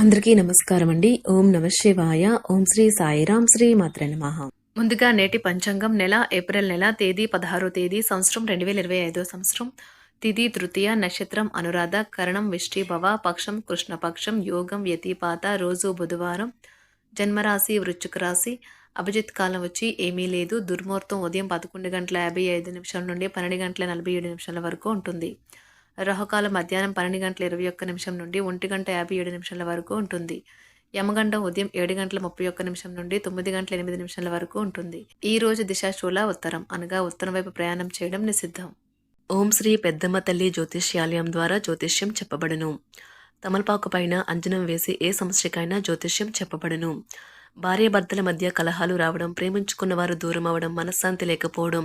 అందరికీ నమస్కారం అండి ఓం నమ శివాయ. ఓం శ్రీ సాయిరాం శ్రీ మాత్ర నమః. ముందుగా నేటి పంచాంగం నెల ఏప్రిల్ నెల తేదీ పదహారో తేదీ సంవత్సరం రెండు వేల ఇరవై ఐదో సంవత్సరం. తిథి తృతీయ నక్షత్రం అనురాధ కరణం విష్టి భవ పక్షం కృష్ణపక్షం యోగం వ్యతిపాత రోజు బుధవారం. జన్మరాశి వృశ్చిక రాశి. అభిజిత్ కాలం వచ్చి ఏమీ లేదు. దుర్ముహూర్తం ఉదయం పదకొండు గంటల యాభై ఐదు నిమిషాల నుండి పన్నెండు గంటల నలభై ఏడు నిమిషాల వరకు ఉంటుంది. రాహుకాలం మధ్యాహ్నం పన్నెండు గంటల ఇరవై ఒక్క నిమిషం నుండి ఒంటి గంట యాభై ఏడు నిమిషాల వరకు ఉంటుంది. యమగండం ఉదయం ఏడు గంటల ముప్పై ఒక్క నిమిషం నుండి తొమ్మిది గంటల ఎనిమిది నిమిషాల వరకు ఉంటుంది. ఈ రోజు దిశ శూల ఉత్తరం అనగా ఉత్తరం వైపు ప్రయాణం చేయడం నిషిద్ధం. ఓం శ్రీ పెద్దమ్మ తల్లి జ్యోతిష్యాలయం ద్వారా జ్యోతిష్యం చెప్పబడును. తమలపాకు పైన అంజనం వేసి ఏ సమస్యకైనా జ్యోతిష్యం చెప్పబడును. భార్యాభర్తల మధ్య కలహాలు రావడం ప్రేమించుకున్న వారు దూరం అవడం మనశ్శాంతి లేకపోవడం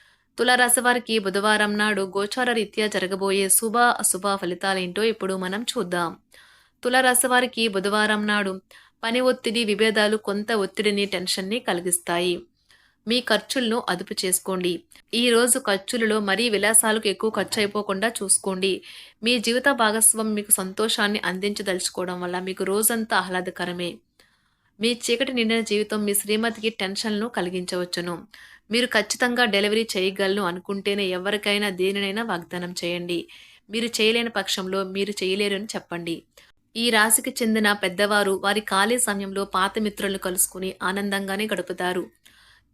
తులారాశి వారికి బుధవారం నాడు గోచార రీత్యా జరగబోయే శుభ అశుభ ఫలితాలేంటో ఇప్పుడు మనం చూద్దాం. తులారాశి వారికి బుధవారం నాడు పని ఒత్తిడి విభేదాలు కొంత ఒత్తిడిని టెన్షన్ని కలిగిస్తాయి. మీ ఖర్చులను అదుపు చేసుకోండి. ఈ రోజు ఖర్చులలో మరీ విలాసాలకు ఎక్కువ ఖర్చు అయిపోకుండా చూసుకోండి. మీ జీవిత భాగస్వామి మీకు సంతోషాన్ని అందించదలుచుకోవడం వల్ల మీకు రోజంతా ఆహ్లాదకరమే. మీ చీకటి నిండిన జీవితం మీ శ్రీమతికి టెన్షన్ను కలిగించవచ్చును. మీరు ఖచ్చితంగా డెలివరీ చేయగలను అనుకుంటేనే ఎవరికైనా దేనినైనా వాగ్దానం చేయండి. మీరు చేయలేని పక్షంలో మీరు చేయలేరు అని చెప్పండి. ఈ రాశికి చెందిన పెద్దవారు వారి ఖాళీ సమయంలో పాత మిత్రులను కలుసుకుని ఆనందంగానే గడుపుతారు.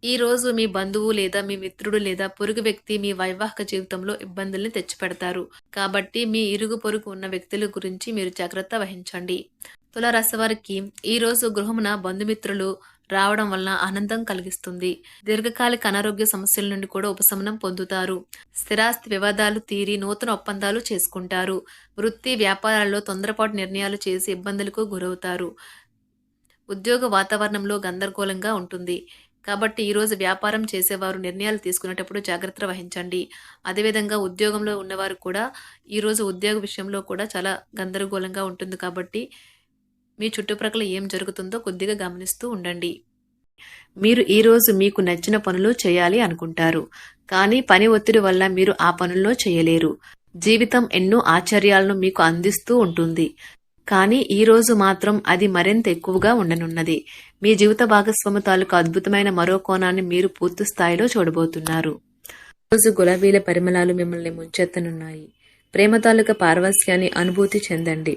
ఈ రోజు మీ బంధువు లేదా మీ మిత్రుడు లేదా పొరుగు వ్యక్తి మీ వైవాహిక జీవితంలో ఇబ్బందుల్ని తెచ్చిపెడతారు. కాబట్టి మీ ఇరుగు పొరుగు ఉన్న వ్యక్తుల గురించి మీరు జాగ్రత్త వహించండి. తులారాశి వారికి ఈరోజు గృహమున బంధుమిత్రులు రావడం వలన ఆనందం కలిగిస్తుంది. దీర్ఘకాలిక అనారోగ్య సమస్యల నుండి కూడా ఉపశమనం పొందుతారు. స్థిరాస్తి వివాదాలు తీరి నూతన ఒప్పందాలు చేసుకుంటారు. వృత్తి వ్యాపారాల్లో తొందరపాటు నిర్ణయాలు చేసి ఇబ్బందులకు గురవుతారు. ఉద్యోగ వాతావరణంలో గందరగోళంగా ఉంటుంది. కాబట్టి ఈరోజు వ్యాపారం చేసేవారు నిర్ణయాలు తీసుకునేటప్పుడు జాగ్రత్త వహించండి. అదేవిధంగా ఉద్యోగంలో ఉన్నవారు కూడా ఈరోజు ఉద్యోగ విషయంలో కూడా చాలా గందరగోళంగా ఉంటుంది కాబట్టి మీ చుట్టుప్రక్కల ఏం జరుగుతుందో కొద్దిగా గమనిస్తూ ఉండండి. మీరు ఈరోజు మీకు నచ్చిన పనులు చేయాలి అనుకుంటారు. కానీ పని ఒత్తిడి వల్ల మీరు ఆ పనుల్లో చేయలేరు. జీవితం ఎన్నో ఆశ్చర్యాలను మీకు అందిస్తూ ఉంటుంది. కానీ ఈ రోజు మాత్రం అది మరింత ఎక్కువగా ఉండనున్నది. మీ జీవిత భాగస్వామి తాలూకు అద్భుతమైన మరో కోణాన్ని మీరు పూర్తి స్థాయిలో చూడబోతున్నారు. రోజు గులాబీల పరిమళాలు మిమ్మల్ని ముంచెత్తనున్నాయి. ప్రేమ తాలూకా పార్వస్యాన్ని అనుభూతి చెందండి.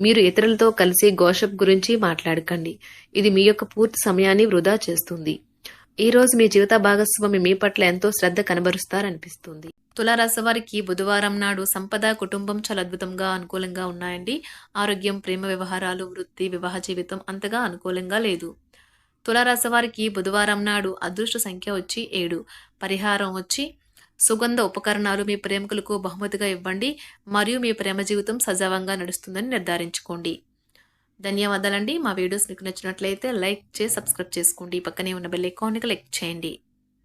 మీరు ఇతరులతో కలిసి గోషప్ గురించి మాట్లాడకండి. ఇది మీ యొక్క పూర్తి సమయాన్ని వృధా చేస్తుంది. ఈ రోజు మీ జీవిత భాగస్వామి మీ పట్ల ఎంతో శ్రద్ధ కనబరుస్తారనిపిస్తుంది. తులారాశి వారికి బుధవారం నాడు సంపద కుటుంబం చాలా అద్భుతంగా అనుకూలంగా ఉన్నాయండి. ఆరోగ్యం ప్రేమ వ్యవహారాలు వృత్తి వివాహ జీవితం అంతగా అనుకూలంగా లేదు. తులారాశి వారికి బుధవారం నాడు అదృష్ట సంఖ్య వచ్చి ఏడు. పరిహారం వచ్చి సుగంధ ఉపకరణాలు మీ ప్రేమికులకు బహుమతిగా ఇవ్వండి మరియు మీ ప్రేమ జీవితం సజావంగా నడుస్తుందని నిర్ధారించుకోండి. ధన్యవాదాలండి. మా వీడియోస్ మీకు నచ్చినట్లయితే లైక్ చేసి సబ్స్క్రైబ్ చేసుకోండి. పక్కనే ఉన్న బెల్ ఐకాన్ని క్లిక్ చేయండి.